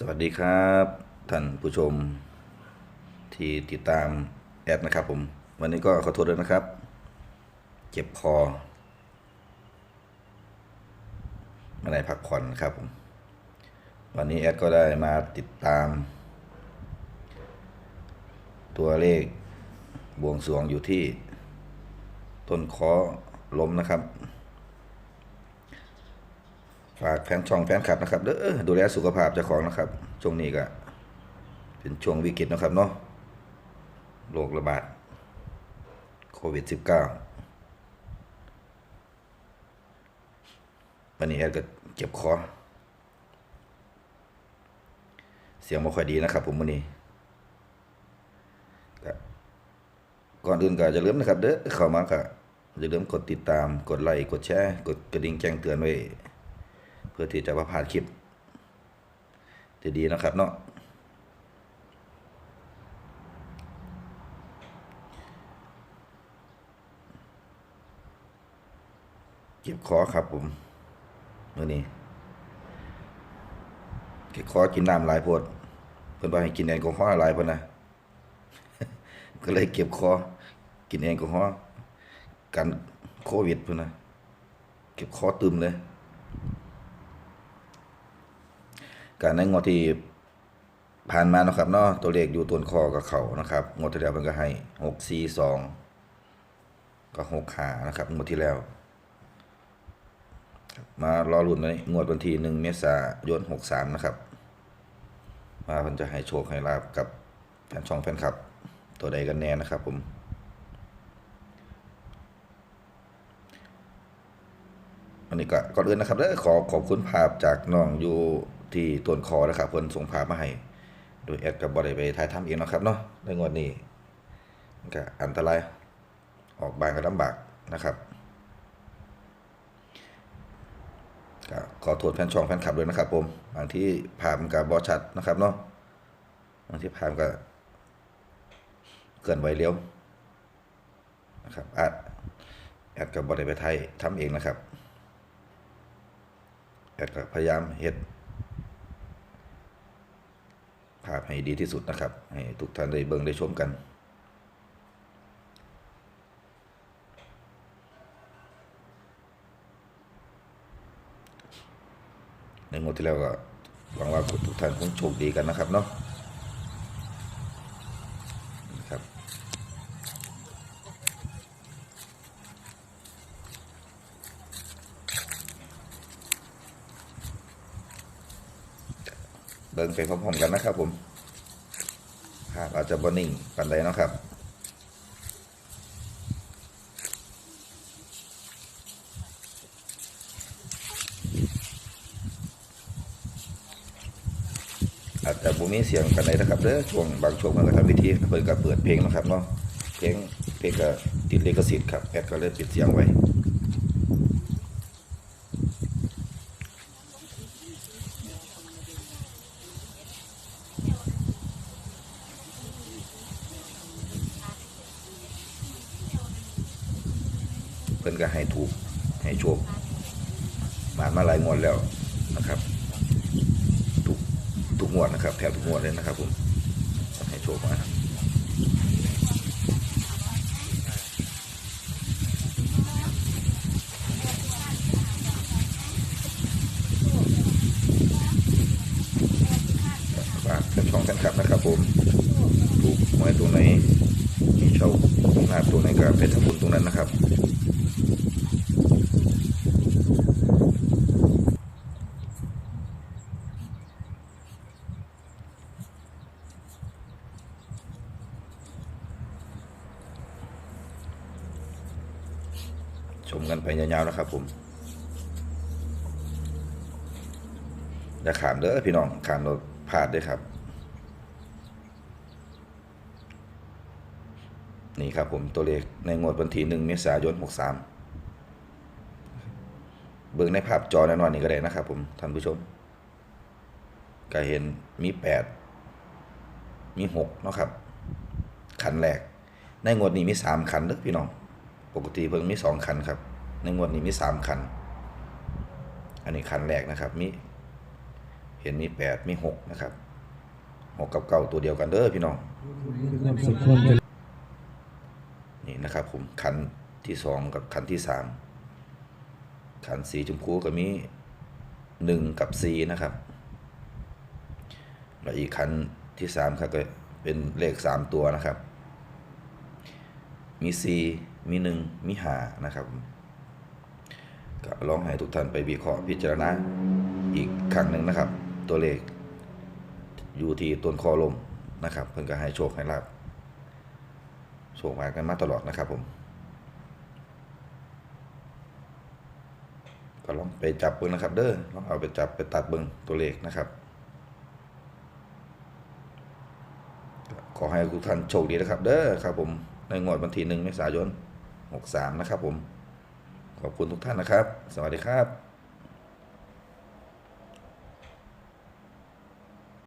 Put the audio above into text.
สวัสดีครับท่านผู้ชมที่ติดตามแอดนะครับผม วันนี้ก็ขอโทษด้วยนะครับ เจ็บคอไม่ได้พักผ่อนครับผม วันนี้แอดก็ได้มาติดตาม ตัวเลขบวงสรวงอยู่ที่ ต้นคอล้มนะครับ ฝากแฟนช่องแฟนคลับนะครับเด้อดูแลสุขภาพเจ้าของนะครับช่วงนี้ก็เป็นช่วงวิกฤตนะครับเนาะโรคระบาดโควิด -19 วันนี้แอดก็เจ็บคอเสียงไม่ค่อยดีนะครับ ผมวันนี้ก่อนอื่นก็จะเริ่มนะครับ เด้อเข้ามาก็อย่าลืมกดติดตามกดไลค์กดแชร์กดกระดิ่งแจ้งเตือนไว้ พื่อที่จะว่าผ่านคลิปจะดีนะครับเนาะเก็บคอครับผมมื่อนี้เก็บคอกินน้ำหลายพดเพิ่อนบอกให้กินแอลกอฮอล์หลายพุ่นะก็เลยเก็บคอกินแอลกอฮอล์กันโควิดพุ่นนะเก็บคอตึมเลย การในงวดที่ผ่านมานะครับเนาะตัวเลขอยู่ต้นคอกับเขานะครับงวดที่แล้วมันก็ให้หกสี่สองก็หกขานะครับงวดที่แล้ว มารอรุ่นในงวดวันที่หนึ่งเมษายนหกสามนะครับมาเพิ่นจะให้โชคให้ลาบกับแฟนช่องแฟนคลับ ตัวใดกันแน่นะครับผมอันนี้ก็ก่อนอื่นนะครับเด้อขอขอบคุณภาพจากน้องอยู่ ที่ต้นคอนะครับเพิ่นส่งภาพมาให้ โดยแอดกับบริไปถ่ายทำเองนะครับเนาะในงวดนี้มันก็อันตรายออกบานก็ลำบากนะครับก็ขอโทษแฟนช่องแฟนคลับด้วยนะครับผมบางที่ภามันก็บ่ชัดนะครับเนาะบางที่ภาพก็เกินไวเร็วนะครับอาจแอดกับบริไปถ่ายทำเองนะครับแอดก็พยายามเฮ็ดภาพ ให้ดีที่สุดนะครับ ให้ทุกท่านได้เบิ่งได้ชมกันในงวดที่แล้วก็หวังว่าทุกท่านคงโชคดีกันนะครับเนาะนะครับเบิ่งไปพร้อมๆกันนะครับผมาพอาจจะบนิ่งปันใดเนาะครับอาจจะบ่มีเสียงปันใดนะครับเด้อช่วงบางช่วงมันก็ทำพิธีเปิดก็เปิดเพลงนะครับเนาะเพลงเพลงก็ติดเลขสิทธิ์ครับแอดก็เลยปิดเสียงไว้ พิ่นก็ให้ถูกให้โชคมามาหลายงวดแล้วนะครับทุกทุกงวดนะครับ แถวทุกงวดเลยนะครับผมให้โชคมาฝากเป็นช่องกันครับนะครับผมถูกหวยตัวไหนมีโชคลาตัวไหนก็เป็นทำบุญตรงนั้นนะครับ ชมกันไปยาวๆนะครับ ผมอย่าขามเด้อพี่น้องขามเราพลาดด้วยครับ นี่ครับผมตัวเลขในงวดวันที่หนึ่งเมษายนหกสามเบิ่งในภาพจอแน่นอนนี่ก็ได้นะครับ ผมท่านผู้ชมก็เห็นมีแปดมีหกเนาะครับ ขันแรกในงวดนี้มีสามขันเด้อพี่น้อง ปกติเพิ่งมีสองคันครับในงวดนี้มีสามคัน อันนี้คันแรกนะครับมีเห็นมีแปดมีหกนะครับหกกับเก้าตัวเดียวกันเด้อพี่น้องนี่นะครับผมคันที่สองกับคันที่สามคันสีชมพูก็มีหนึ่งกับสี่นะครับแล้วอีกคันที่สามครับก็เป็นเลขสามตัวนะครับ มีสี่ มีหนึ่งมีหานะครับก็ลองให้ทุกท่านไปวิเคราะห์พิจารณาอีกครั้งหนึ่งนะครับ ตัวเลขอยู่ที่ต้นคอลมนะครับ เพิ่นก็ให้โชคให้ลาบโชคมากันมาตลอดนะครับผม ก็ลองไปจับเบิ่งนะครับ เด้อลองเอาไปจับไปตัดเบิ่งตัวเลขนะครับ ขอให้ทุกท่านโชคดีนะครับ เด้อครับผมในงวดวันที่หนึ่งเมษายน 63 นะครับผม ขอบคุณทุกท่านนะครับ สวัสดีครับ